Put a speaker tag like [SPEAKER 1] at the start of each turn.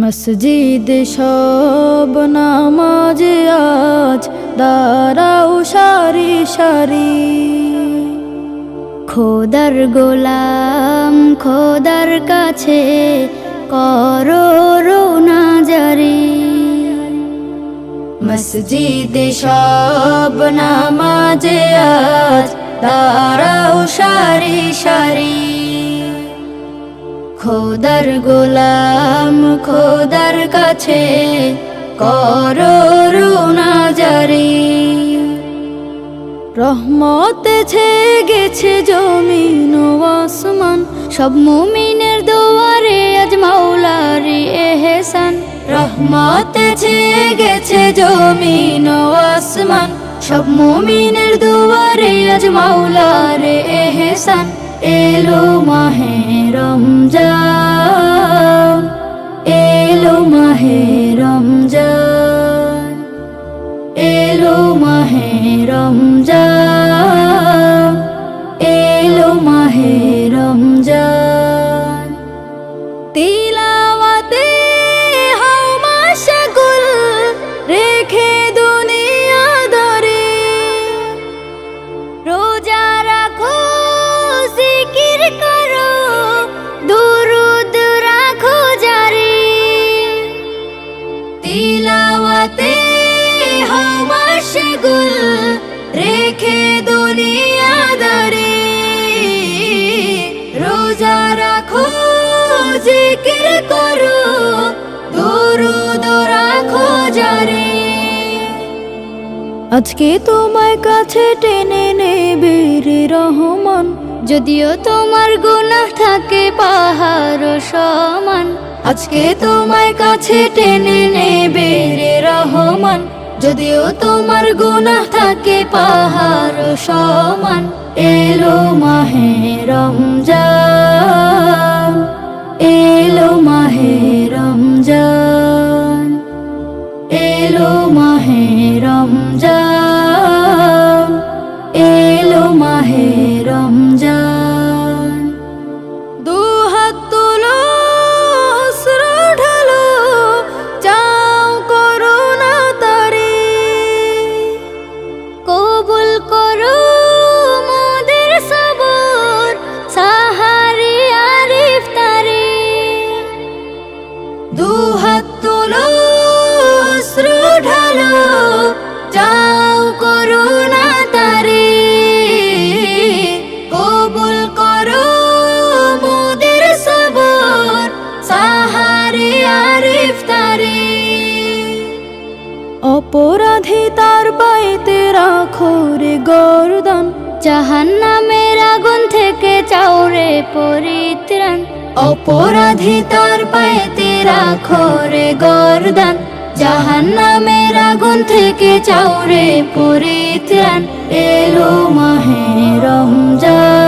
[SPEAKER 1] মসজিদ সব নামাজ আজ, দাঁড়াও সারি সারি। খোদার গোলাম, খোদার কাছে করো রোনা জারি। মসজিদ সব নামাজ আজ, দাঁড়াও সারি সারি। খোদার গোলাম, খোদার কাছে করো রুনা জারি। রহমতে ছে গেছে জমিন ও আসমান, সব মুমিনের দুয়ারে আজ মাওলারি এহসান। রহমতে ছে গেছে জমিন ও আসমান, সব মুমিনের দুয়ারে আজ মাওলারে এহসান। এলো মাহে রমজান এলো মাহে রমজান। রোজা রাখো জিকির করো, দুরুদ রাখো জারি আজকে তোমার কাছে টেনে নেবে রে রহমান, যদিও তোমার গুনাহ থাকে পাহাড় সমান। আজকে তোমার কাছে টেনে নেবে রে রহমান, যদিও তোমার গুনাহ থাকে পাহাড় সমান। এলো মাহে রমজান। দু হাত তুলো, অশ্রু ঢালো, যাও করুণা তারে। কবুল করো মোদের সবর, সাহারে আরিফ তারে অপরাধী তার পাইতে রাখো রে গরদান। জাহান নামের আগুন থেকে চাওরে পরিত্রাণ। অপরাধী তার পাইতে রাখো রে গরদান। জাহান নামের আগুন থেকে চাউরে পরিত্রাণ। এলো মাহে রমজান।